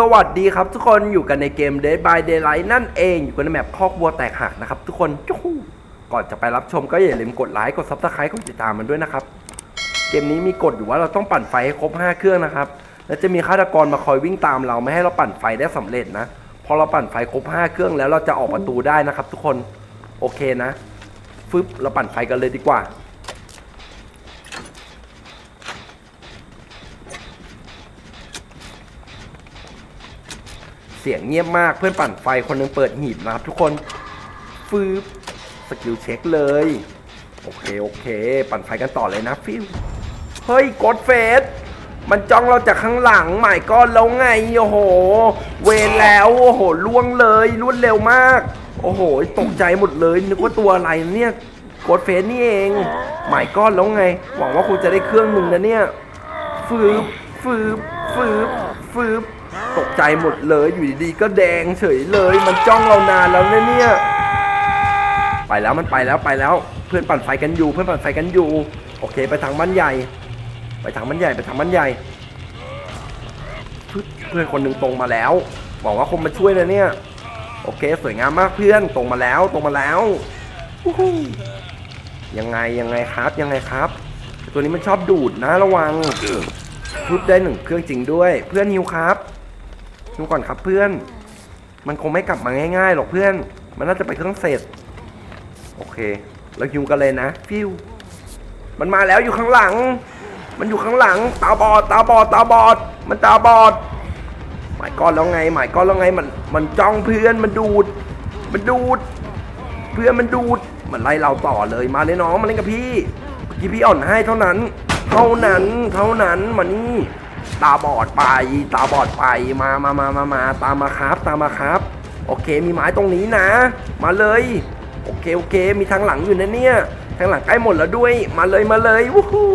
สวัสดีครับทุกคนอยู่กันในเกม Dead by Daylight นั่นเองอยู่กันในแมปคอกวัวแตกหักนะครับทุกคนก่อนจะไปรับชมก็อย่าลืมกดไลค์กด Subscribe กดติดตามมันด้วยนะครับ เกมนี้มีกฎอยู่ว่าเราต้องปั่นไฟให้ครบ 5 เครื่องนะครับ แล้วจะมีฆาตกรมาคอยวิ่งตามเราไม่ให้เราปั่นไฟได้สำเร็จนะ พอเราปั่นไฟครบ 5 เครื่องแล้วเราจะออกประตูได้นะครับ ทุกคนโอเคนะฟึบเราปั่นไฟกันเลยดีกว่า สียงเงียบมากเพื่อนปั่นไฟคนหนึงเปิดหีบนะครับทุกคนฟืบสกิลเช็คเลย โอเค โอเค ปั่นไฟกันต่อเลยนะฟิวเฮ้ยกดเฟสมันจ้องเราจากข้างหลังหมายก้อนแล้วไงโอ้โห เวรแล้วโอ้โหล่วงเลยรวดเร็วมาก โอ้โหตกใจหมดเลย นึกว่าตัวอะไรเนี่ยกดเฟสนี่เองหมายก้อนแล้วไง หวังว่าคุณจะได้เครื่องหนึ่งนะเนี่ยฟืบฟืบฟืบฟืบ ตกใจหมดเลยอยู่ดีๆก็แดงเฉยเลย มันจ้องเรานานแล้วเนี่ย ไปแล้วมันไปแล้วไปแล้ว เพื่อนปั่นไฟกันอยู่ เพื่อนปั่นไฟกันอยู่ โอเค ไปทางบ้านใหญ่ ไปทางบ้านใหญ่ไปทางบ้านใหญ่ เพื่อนคนหนึ่งตรงมาแล้วบอกว่าคงมาช่วยนะเนี่ย โอเค สวยงามมากเพื่อนตรงมาแล้วตรงมาแล้วยังไงยังไงครับยังไงครับ ตัวนี้มันชอบดูดนะระวังพุบได้หนึ่งเครื่องจริงด้วย เพื่อนฮิวครับ ฮิวก่อนครับเพื่อน มันคงไม่กลับมาง่ายๆหรอกเพื่อน มันน่าจะไปเครื่องเสร็จ โอเคแล้วฮิวกันเลยนะฟิว มันมาแล้วอยู่ข้างหลัง มันอยู่ข้างหลัง ตาบอด ตาบอด ตาบอด มันตาบอด หมายก้อนแล้วไง หมายก้อนแล้วไง มัน มันจ้องเพื่อน มันดูด มันดูด เพื่อนมันดูด มันไล่เราต่อเลย มาเลยน้อง มาเล่นกับพี่กี้พี่อ่อนให้เท่านั้น เท่านั้น เท่านั้น มานี่ ตาบอดไป ตาบอดไป มามามามามาตามมาครับ ตามมาครับ โอเค มีไม้ตรงนี้นะ มาเลย โอเค โอเค มีทางหลังอยู่นะเนี่ย ทางหลังใกล้หมดแล้วด้วย มาเลย มาเลย วู้ฮู้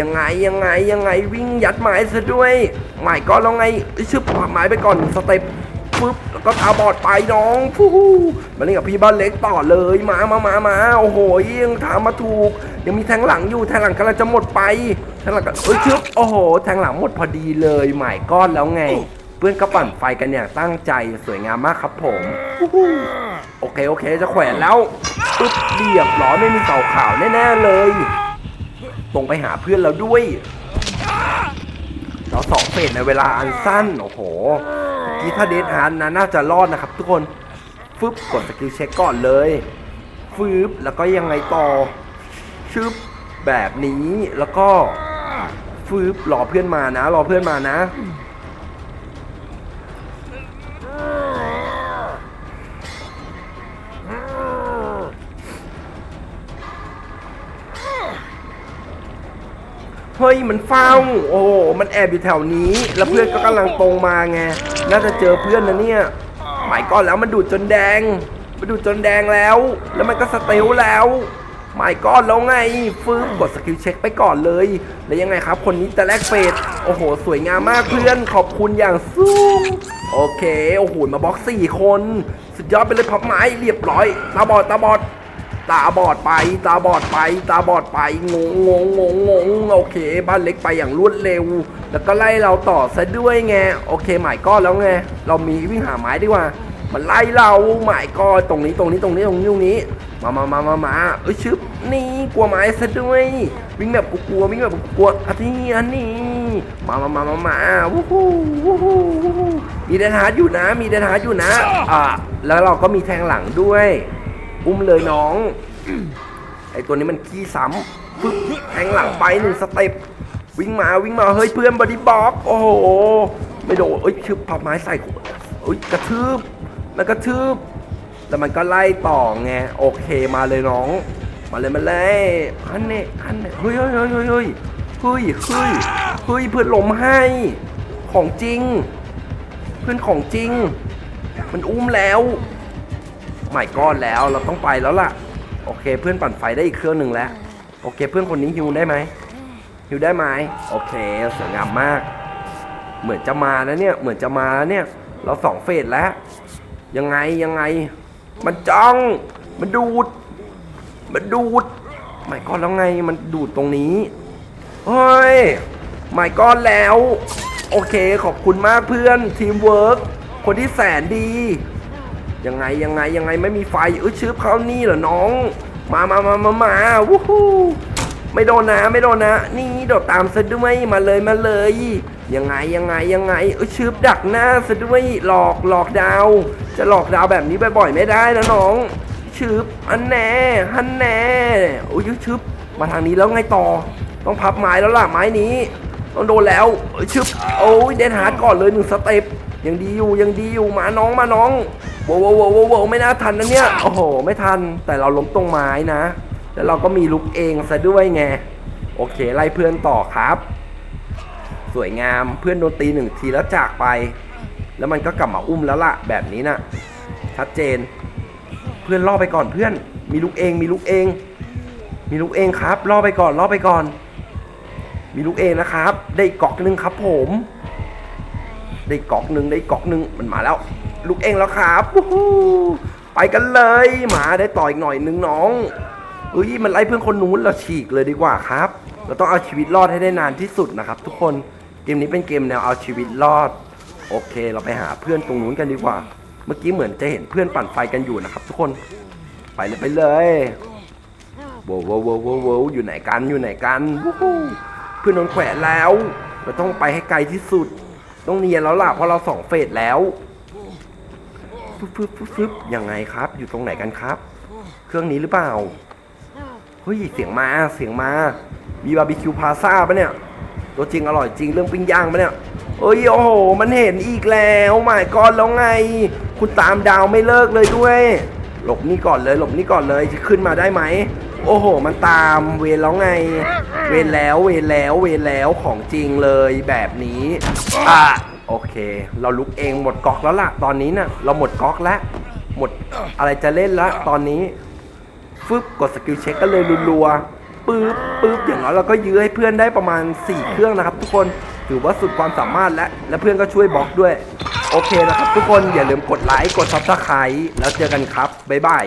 ยังไง ยังไง ยังไง วิ่งยัดไม้ซะด้วยหมายก็แล้วไงเอ้ยชึบไม้ไปก่อน สเต็ปปึ๊บแล้วก็ตาบอดไปน้องฟูฮู้มาเล่นกับพี่บ้านเล็กต่อเลย มามามามาโอ้โหยังถามมาถูก ยังมีแทงหลังอยู่ แทงหลังกำลังจะหมดไป แทงหลังก็เอ้ยชึบโอ้โหแทงหลังหมดพอดีเลยหมายก้อนแล้วไง เพื่อนก็ปั่นไฟกันอย่างตั้งใจสวยงามมากครับผมฟูฮู้โอเคโอเคจะแขวนแล้วปึ๊บเรียบร้อยไม่มีเสาขาวแน่ๆเลยตรงไปหาเพื่อนแล้วด้วยเราสองเฟสในเวลาอันสั้นโอ้โหเมื่อกี้ถ้าเดทฮาร์ดนะน่าจะรอดนะครับ ทุกคนฟึบกดสกิลเช็คก่อนเลยฟึบแล้วก็ยังไงต่อชึบแบบนี้แล้วก็ ฟึบรอเพื่อนมานะ รอเพื่อนมานะ เฮ้ย มันเฝ้า โอ้โห มันแอบอยู่แถวนี้ แล้วเพื่อนก็กำลังตรงมาไง น่าจะเจอเพื่อนนะเนี่ยหมายก่อนแล้วมันดูดจนแดง มันดูดจนแดงแล้ว แล้วมันก็สเตลแล้ว ไม่ก้อนแล้วไงฟื้นกดสกิลเช็คไปก่อนเลย แล้วยังไงครับ คนนี้จะแลกเฟสโอ้โห สวยงามมากเพื่อน ขอบคุณอย่างสูง โอเค โอ้โห มาบล็อก 4 คน สุดยอดไปเลยพับไม้เรียบร้อย ตาบอด ตาบอด ตาบอดไป ตาบอดไป ตาบอดไป งงงงงงงโอเค บ้านเล็กไปอย่างรวดเร็ว แล้วก็ไล่เราต่อซะด้วยไง โอเคหมายก้อนแล้วไง เรามีวิ่งหาไม้ดีกว่า มันไล่เราหมายก้อนตรงนี้ตรงนี้ตรงนี้ตรงนี้ตรงนี้ มามามามามาเอ้ยชึบนี่กลัวไม้ซะด้วย วิ่งแบบกลัววิ่งแบบกลัวอันนี้อันนี้ มามามามามาวู้ฮู้วู้ฮู้วู้ฮู้มีเดนฮาร์ดอยู่นะ มีเดนฮาร์ดอยู่นะ อ่าแล้วเราก็มีแทงหลังด้วย อุ้มเลยน้อง ไอตัวนี้มันขี้ซ้ำปึ๊บแทงหลังไปหนึ่งสเต็ปวิ่งมาวิ่งมาเฮ้ยเพื่อนบอดี้บ็อกโอ้โหไม่โดนเอ้ยชึบพับไม้ใส่เอ้ยกระทืบ แล้วกระทืบแล้วมันก็ไล่ต่อไงโอเคมาเลยน้อง มาเลยมาเลยอันนี้อันนี้เฮ้ยเฮ้ยเฮ้ยเฮ้ยเฮ้ยเฮ้ยเฮ้ยเฮ้ยเพื่อนล้มให้ของจริง เพื่อนของจริง มันอุ้มแล้วใหม่ก้อนแล้วเราต้องไปแล้วล่ะ โอเคเพื่อนปั่นไฟได้อีกเครื่องหนึ่งแล้ว โอเคเพื่อนคนนี้ฮิวได้ไหมฮิวได้ไหมโอเคสวยงามมาก เหมือนจะมานะเนี่ยเหมือนจะมาแล้วเนี่ย เราสองเฟสแล้ว ยังไงยังไง มันจ้องมันดูด มันดูดใหม่ก้อนแล้วไงมันดูดตรงนี้เฮ้ยใหม่ก้อนแล้ว โอเคขอบคุณมากเพื่อนทีมเวิร์กคนที่แสนดี ยังไงยังไงยังไงไม่มีไฟเอ้ยชืบเขานี่เหรอน้อง มามามามามาวู้ฮู้ ไม่โดนนะไม่โดนนะ นี่โดดตามซะด้วยมาเลยมาเลยยังไงยังไงยังไงเอ้ยชืบดักหน้าซะด้วยหลอกหลอกดาว จะหลอกดาวแบบนี้บ่อยๆไม่ได้นะน้องชืบอันแน่ฮันแน่โอ้ยชืบมาทางนี้แล้วไงต่อ ต้องพับไม้แล้วล่ะไม้นี้ ต้องโดนแล้วชึบโอ้ยเดนฮาร์ดก่อนเลยหนึ่งสเต็ปยังดีอยู่ยังดีอยู่มาน้องมาน้องโว้โว้โว้โว้วโว้วไม่น่าทันนะเนี่ยโอ้โหไม่ทันแต่เราล้มตรงไม้นะ แล้วเราก็มีลุกเองซะด้วยไง โอเค ไล่เพื่อนต่อครับ สวยงามเพื่อนโดนตีหนึ่งทีแล้วจากไป แล้วมันก็กลับมาอุ้มแล้วล่ะ แบบนี้นะชัดเจน เพื่อนล่อไปก่อนเพื่อน มีลูกเอง มีลูกเอง มีลูกเองครับล่อไปก่อนล่อไปก่อน มีลูกเองนะครับ ได้กอกหนึ่งครับผม ได้กอกหนึ่งได้กอกหนึ่งมันมาแล้วลูกเองแล้วครับไปกันเลยหมาได้ต่ออีกหน่อยหนึ่งน้อง อ้ยมันไล่เพื่อนคนนู้นเราฉีกเลยดีกว่าครับ เราต้องเอาชีวิตรอดให้ได้นานที่สุดนะครับ ทุกคนเกมนี้เป็นเกมแนวเอาชีวิตรอด โอเค เราไปหาเพื่อนตรงนู้นกันดีกว่า เมื่อกี้เหมือนจะเห็นเพื่อนปั่นไฟกันอยู่นะครับ ทุกคนไปเลยไปเลยโว้วว้วโว้วโว้วโว้วอยู่ไหนกันอยู่ไหนกันเพื่อนโดนแขวนแล้ว เราต้องไปให้ไกลที่สุด ต้องเนียนแล้วล่ะเพราะเราสองเฟสแล้วฟึบฟึบฟึบฟึบยังไงครับ อยู่ตรงไหนกันครับ เครื่องนี้หรือเปล่า เฮ้ยเสียงมาเสียงมา มีบาร์บีคิวพาซาปะเนี่ย ตัวจริงอร่อยจริงเรื่องปิ้งย่างปะเนี่ยเอ้ยโอ้โหมันเห็นอีกแล้วหมายก่อนแล้วไง คุณตามดาวไม่เลิกเลยด้วย หลบนี่ก่อนเลยหลบนี่ก่อนเลยจะขึ้นมาได้ไหม โอ้โห มันตามเวรแล้วไง เวรแล้วเวรแล้วเวรแล้วของจริงเลยแบบนี้อะโอเค เราลุกเองหมดก๊อกแล้วล่ะ ตอนนี้น่ะเราหมดก๊อกแล้วหมดอะไรจะเล่นแล้วตอนนี้ บกดสกิลเช็คก็เลยรัวๆปึ๊บปึ๊บอย่างน้อยเราก็ยื้อให้เพื่อนได้ประมาณ 4 เครื่องนะครับ ทุกคนถือว่าสุดความสามารถและและเพื่อนก็ช่วยบล็อกด้วย โอเคนะครับ ทุกคนอย่าลืมกดไลค์กดซับสไครต์แล้วเจอกันครับบ๊ายบาย